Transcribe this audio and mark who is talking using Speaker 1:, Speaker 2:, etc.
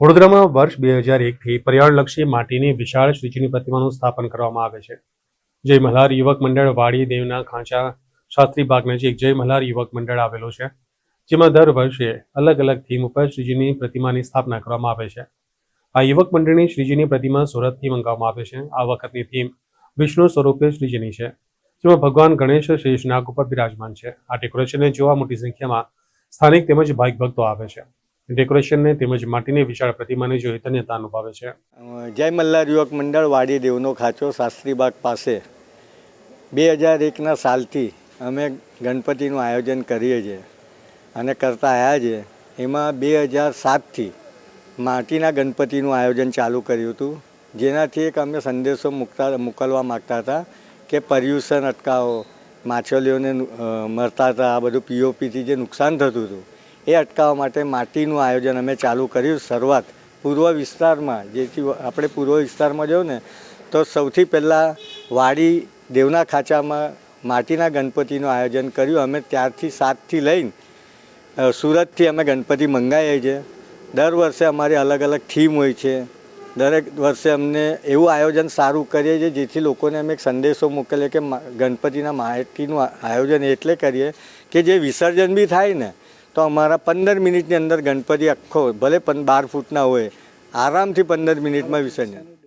Speaker 1: વડોદરામાં વર્ષ બે હજાર એકથી પર્યાવરણલક્ષી માટીની વિશાળ શ્રીજીની પ્રતિમાનું સ્થાપન કરવામાં આવે છે. જય મલ્હાર યુવક મંડળ વાડી દેવના ખાંચા શાસ્ત્રી બાગ નજીક જય મલ્હાર યુવક મંડળ આવેલું છે. જેમાં દર વર્ષે અલગ અલગ થીમ ઉપર શ્રીજીની પ્રતિમાની સ્થાપના કરવામાં આવે છે. આ યુવક મંડળની શ્રીજીની પ્રતિમા સુરતથી મંગાવવામાં આવે છે. આ વખતની થીમ વિષ્ણુ સ્વરૂપે શ્રીજીની છે. જેમાં ભગવાન ગણેશ શેષ ઉપર બિરાજમાન છે. આ ડેકોરેશનને જોવા મોટી સંખ્યામાં સ્થાનિક તેમજ ભાઈક ભક્તો આવે છે. ડેકોરેશનને તેમજ માટીની વિશાળ પ્રતિમાને જોઈ અનુભવે છે.
Speaker 2: જય મલ્હાર યુવક મંડળ વાડી દેવનો ખાંચો શાસ્ત્રીબાગ પાસે. બે હજાર એકના સાલથી અમે ગણપતિનું આયોજન કરીએ છીએ અને કરતા આવ્યા છીએ. એમાં બે હજાર સાતથી માટીના ગણપતિનું આયોજન ચાલુ કર્યું હતું. જેનાથી એક અમે સંદેશો મૂકતા, મોકલવા માગતા હતા કે પર્યુષણ અટકાવો, માછલીઓને મરતા હતા, આ બધું પીઓપીથી જે નુકસાન થતું હતું એ અટકાવવા માટે માટીનું આયોજન અમે ચાલુ કર્યું શરૂઆત પૂર્વ વિસ્તારમાં, જેથી આપણે પૂર્વ વિસ્તારમાં જવું ને, તો સૌથી પહેલાં વાડી દેવના ખાંચામાં માટીના ગણપતિનું આયોજન કર્યું. અમે ત્યારથી સાતથી લઈને સુરતથી અમે ગણપતિ મંગાવીએ છીએ. દર વર્ષે અમારી અલગ અલગ થીમ હોય છે. દરેક વર્ષે અમને એવું આયોજન સારું કરીએ છીએ, જેથી લોકોને અમે એક સંદેશો મોકલીએ કે ગણપતિના માટીનું આયોજન એટલે કરીએ કે જે વિસર્જન બી થાય ને તો અમારા પંદર મિનિટની અંદર ગણપતિ આખો ભલે પણ બાર ફૂટના હોય, આરામથી પંદર મિનિટમાં વિસર્જન.